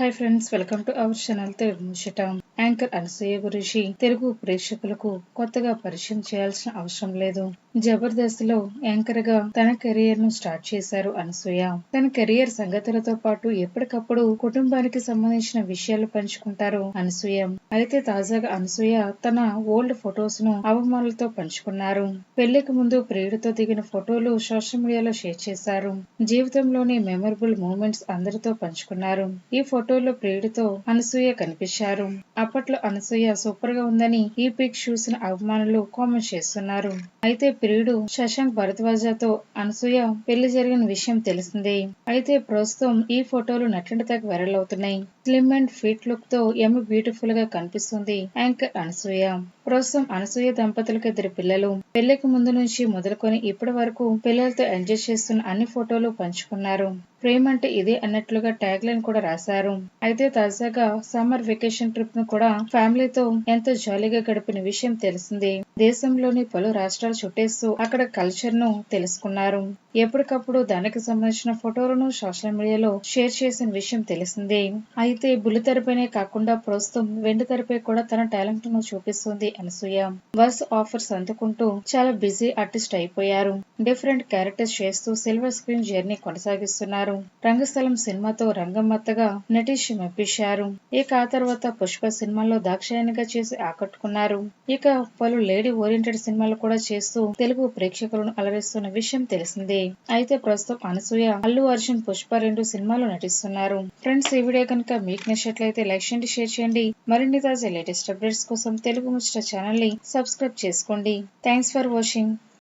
Hi friends welcome to our channel Telugu ముచ్చట anchor Anasuya గురించి తెలుగు ప్రేక్షకులకు కొత్తగా పరిచయం చేయాల్సిన అవసరం లేదు. జబర్దస్త్లో యాంకర్గా తన కెరియర్ను స్టార్ట్ చేశారు అనసూయ. తన కెరియర్ సంగతులతో పాటు ఎప్పటికప్పుడు కుటుంబానికి సంబంధించిన విషయాలు పంచుకుంటారు అనసూయ. అయితే తాజాగా అనసూయ తన ఓల్డ్ ఫొటోస్ను అవమానులతో పంచుకున్నారు. పెళ్ళికి ముందు ప్రియుడితో దిగిన ఫోటోలు సోషల్ మీడియాలో షేర్ చేశారు. జీవితంలోని మెమరబుల్ మూమెంట్స్ అందరితో పంచుకున్నారు. ఈ ఫోటోలో ప్రియుడితో అనసూయ కనిపించారు. అప్పట్లో అనసూయ సూపర్గా ఉందని ఈ పిక్ చూసిన అవమానులు కామెంట్ చేస్తున్నారు. అయితే ప్రియుడు శశాంక్ భరద్వాజతో అనసూయ పెళ్ళి జరిగిన విషయం తెలిసిందే. అయితే ప్రస్తుతం ఈ ఫోటోలు నటింటతకు వైరల్ అవుతున్నాయి. స్లిమ్ అండ్ ఫిట్ లుక్తో ఎమ్మ బ్యూటిఫుల్గా కనిపిస్తుంది యాంకర్ అనసూయ. ప్రస్తుతం అనసూయ దంపతులకు ఇద్దరు పిల్లలు. పెళ్ళికి ముందు నుంచి మొదలుకొని ఇప్పటి వరకు పిల్లలతో ఎంజాయ్ చేస్తున్న అన్ని ఫోటోలు పంచుకున్నారు. ప్రేమ్ అంటే ఇదే అన్నట్లుగా ట్యాగ్ లైన్ కూడా రాశారు. అయితే తాజాగా సమ్మర్ వెకేషన్ ట్రిప్ను కూడా ఫ్యామిలీతో ఎంతో జాలీగా గడిపిన విషయం తెలిసిందే. దేశంలోని పలు రాష్ట్రాలు చుట్టేస్తూ అక్కడ కల్చర్ను తెలుసుకున్నారు. ఎప్పటికప్పుడు దానికి సంబంధించిన ఫోటోలను సోషల్ మీడియాలో షేర్ చేసిన విషయం తెలిసిందే. అయితే బుల్లితెరపైనే కాకుండా ప్రస్తుతం వెండి తెరపై కూడా తన టాలెంట్ను చూపిస్తుంది అనసూయ. వర్స్ ఆఫర్స్ అందుకుంటూ చాలా బిజీ ఆర్టిస్ట్ అయిపోయారు. డిఫరెంట్ క్యారెక్టర్స్ చేస్తూ సిల్వర్ స్క్రీన్ జర్నీ కొనసాగిస్తున్నారు. రంగస్థలం సినిమాతో రంగమ్మత్తగా నటీష్ మెప్పించారు. ఇక ఆ తర్వాత పుష్ప సినిమాలో దాక్షాయణిగా చేసి ఆకట్టుకున్నారు. ఇక పలు లేడీ ఓరియంటెడ్ సినిమాలు కూడా చేస్తూ తెలుగు ప్రేక్షకులను అలరిస్తున్న విషయం తెలిసిందే. అయితే ప్రస్తుతం అనసూయ అల్లు అర్జున్ పుష్ప రెండు సినిమాలు నటిస్తున్నారు. ఫ్రెండ్స్ ఈ వీడియో కనుక మీకు నచ్చినట్లయితే లైక్ చేయండి షేర్ చేయండి. మరిన్ని తాజా లేటెస్ట్ అప్డేట్స్ కోసం తెలుగు ముచ్చట ఛానల్ని సబ్స్క్రైబ్ చేసుకోండి. Thanks for watching